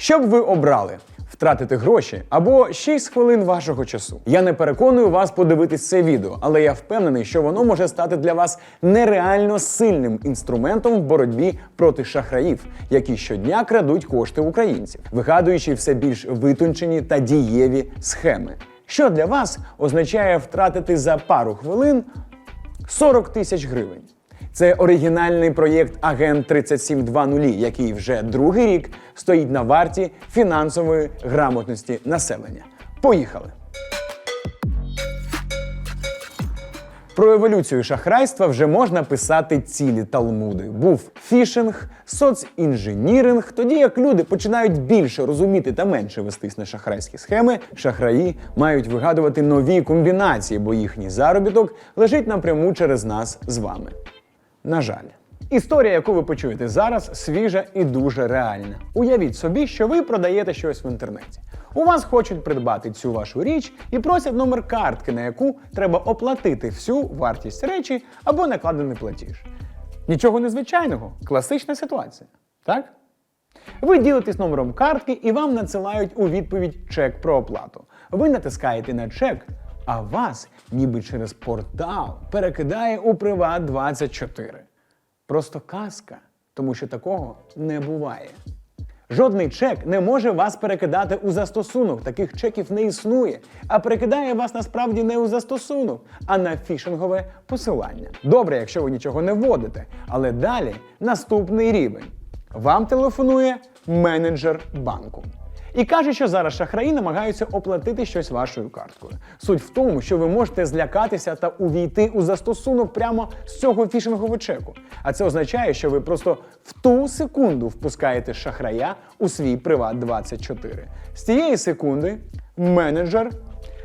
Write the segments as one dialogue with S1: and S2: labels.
S1: Що б ви обрали? Втратити гроші або 6 хвилин вашого часу. Я не переконую вас подивитись це відео, але я впевнений, що воно може стати для вас нереально сильним інструментом в боротьбі проти шахраїв, які щодня крадуть кошти українців, вигадуючи все більш витончені та дієві схеми. Що для вас означає втратити за пару хвилин 40 тисяч гривень. Це оригінальний проєкт Агент 3720, який вже другий рік стоїть на варті фінансової грамотності населення. Поїхали! Про еволюцію шахрайства вже можна писати цілі талмуди. Був фішинг, соцінженіринг. Тоді як люди починають більше розуміти та менше вестись на шахрайські схеми, шахраї мають вигадувати нові комбінації, бо їхній заробіток лежить напряму через нас з вами. На жаль. Історія, яку ви почуєте зараз, свіжа і дуже реальна. Уявіть собі, що ви продаєте щось в інтернеті. У вас хочуть придбати цю вашу річ і просять номер картки, на яку треба оплатити всю вартість речі або накладений платіж. Нічого незвичайного, класична ситуація. Так? Ви ділитесь номером картки і вам надсилають у відповідь чек про оплату. Ви натискаєте на чек, а вас, ніби через портал, перекидає у Приват 24. Просто казка, тому що такого не буває. Жодний чек не може вас перекидати у застосунок. Таких чеків не існує. А перекидає вас насправді не у застосунок, а на фішингове посилання. Добре, якщо ви нічого не вводите. Але далі наступний рівень. Вам телефонує менеджер банку. І каже, що зараз шахраї намагаються оплатити щось вашою карткою. Суть в тому, що ви можете злякатися та увійти у застосунок прямо з цього фішингового чеку. А це означає, що ви просто в ту секунду впускаєте шахрая у свій приват 24. З цієї секунди менеджер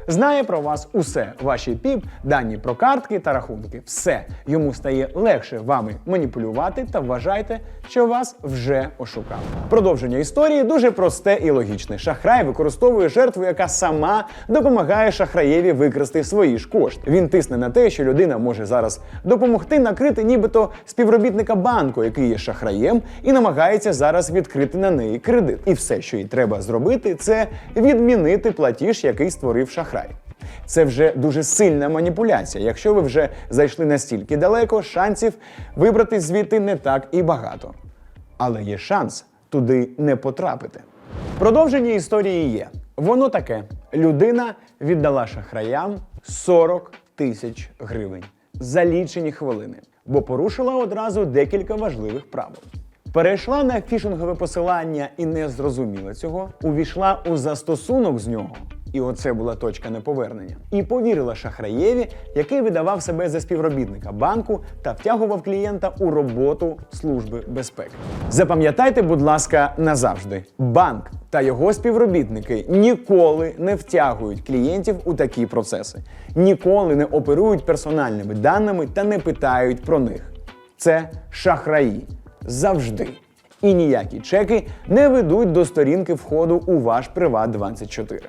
S1: знає про вас усе: ваші піп, дані про картки та рахунки. Все йому стає легше вами маніпулювати та вважайте, що вас вже ошукали. Продовження історії дуже просте і логічне. Шахрай використовує жертву, яка сама допомагає шахраєві викрасти свої ж кошти. Він тисне на те, що людина може зараз допомогти накрити, нібито співробітника банку, який є шахраєм, і намагається зараз відкрити на неї кредит. І все, що їй треба зробити, це відмінити платіж, який створив шахрай. Це вже дуже сильна маніпуляція. Якщо ви вже зайшли настільки далеко, шансів вибратись звідти не так і багато. Але є шанс туди не потрапити. Продовження історії є. Воно таке: людина віддала шахраям 40 тисяч гривень за лічені хвилини, бо порушила одразу декілька важливих правил. Перейшла на фішингове посилання і не зрозуміла цього, увійшла у застосунок з нього. І оце була точка неповернення. І повірила шахраєві, який видавав себе за співробітника банку та втягував клієнта у роботу Служби безпеки. Запам'ятайте, будь ласка, назавжди: банк та його співробітники ніколи не втягують клієнтів у такі процеси, ніколи не оперують персональними даними та не питають про них. Це шахраї завжди. І ніякі чеки не ведуть до сторінки входу у ваш Приват 24.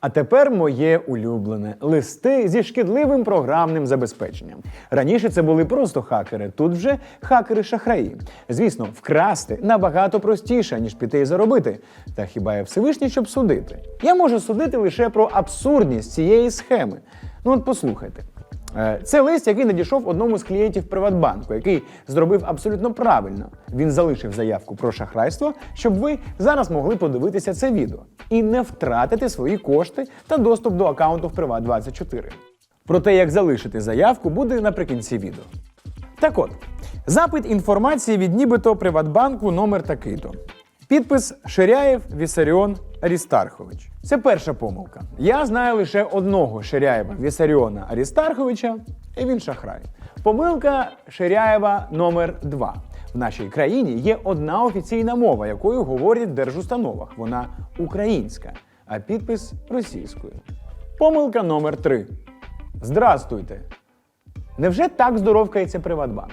S1: А тепер моє улюблене листи зі шкідливим програмним забезпеченням. Раніше це були просто хакери, тут вже хакери-шахраї. Звісно, вкрасти набагато простіше, ніж піти і заробити. Та хіба я Всевишній, щоб судити? Я можу судити лише про абсурдність цієї схеми. Ну от послухайте. Е, Це лист, який надійшов одному з клієнтів Приватбанку, який зробив абсолютно правильно. Він залишив заявку про шахрайство, щоб ви зараз могли подивитися це відео і не втратити свої кошти та доступ до аккаунту в Приват24. Про те, як залишити заявку, буде наприкінці відео. Так от, запит інформації від нібито Приватбанку номер такий-то. Підпис Ширяєв Вісаріон Арістархович. Це перша помилка. Я знаю лише одного Ширяєва Вісаріона Арістарховича, і він шахрай. Помилка Ширяєва номер 2 В нашій країні є одна офіційна мова, якою говорять в держустановах. Вона українська, а підпис російською. Помилка номер 3 Здрастуйте. Невже так здоровкається Приватбанк?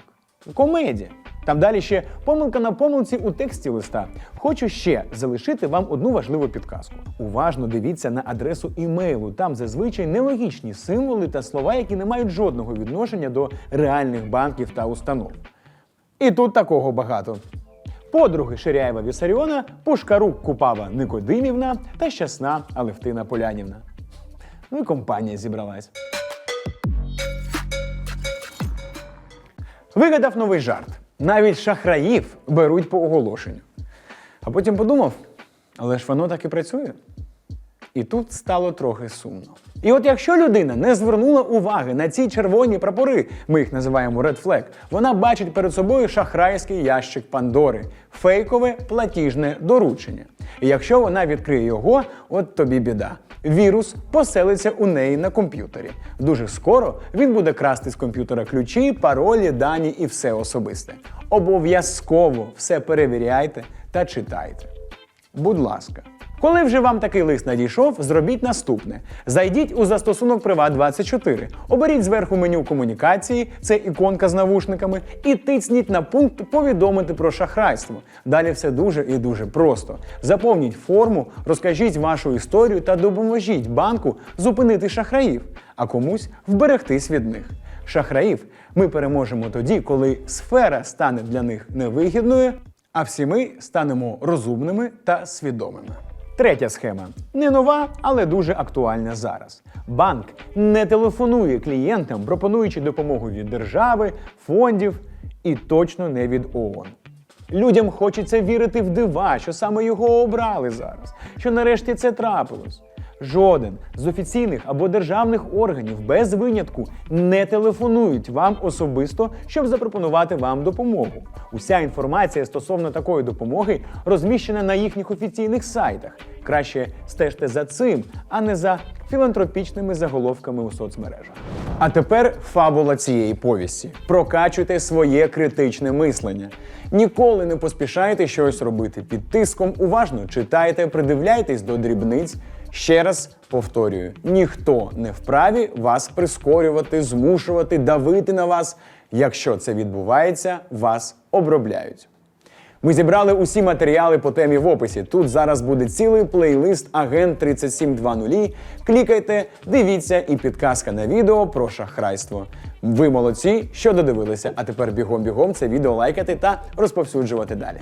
S1: Комедія. Там далі ще помилка на помилці у тексті листа. Хочу ще залишити вам одну важливу підказку. Уважно дивіться на адресу імейлу. Там зазвичай нелогічні символи та слова, які не мають жодного відношення до реальних банків та установ. І тут такого багато. подруги Ширяєва Вісаріона, Пушкарук Купава Никодимівна та щасна Алевтина Полянівна. Ну і компанія зібралась. Вигадав новий жарт. Навіть шахраїв беруть по оголошенню. А потім подумав, але ж воно так і працює. І тут стало трохи сумно. І от якщо людина не звернула уваги на ці червоні прапори, ми їх називаємо Red Flag, вона бачить перед собою шахрайський ящик Пандори, фейкове платіжне доручення. І якщо вона відкриє його, от тобі біда. Вірус поселиться у неї на комп'ютері. Дуже скоро він буде красти з комп'ютера ключі, паролі, дані і все особисте. Обов'язково все перевіряйте та читайте. Будь ласка. Коли вже вам такий лист надійшов, зробіть наступне: зайдіть у застосунок Приват24, оберіть зверху меню комунікації, це іконка з навушниками, і тисніть на пункт Повідомити про шахрайство. Далі все дуже і дуже просто. Заповніть форму, розкажіть вашу історію та допоможіть банку зупинити шахраїв, а комусь вберегтись від них. Шахраїв ми переможемо тоді, коли сфера стане для них невигідною, а всі ми станемо розумними та свідомими. Третя схема не нова, але дуже актуальна зараз. Банк не телефонує клієнтам, пропонуючи допомогу від держави, фондів і точно не від ООН. Людям хочеться вірити в дива, що саме його обрали зараз, що нарешті це трапилось. Жоден з офіційних або державних органів без винятку не телефонують вам особисто, щоб запропонувати вам допомогу. Уся інформація стосовно такої допомоги розміщена на їхніх офіційних сайтах. Краще стежте за цим, а не за філантропічними заголовками у соцмережах. А тепер фабула цієї повісті. Прокачуйте своє критичне мислення. Ніколи не поспішайте щось робити під тиском. Уважно читайте, придивляйтесь до дрібниць. Ще раз повторюю: ніхто не вправі вас прискорювати, змушувати, давити на вас. Якщо це відбувається, вас обробляють. Ми зібрали усі матеріали по темі в описі. Тут зараз буде цілий плейлист Агент 3720. Клікайте, дивіться і підказка на відео про шахрайство. Ви молодці, що додивилися. А тепер бігом-бігом це відео лайкати та розповсюджувати далі.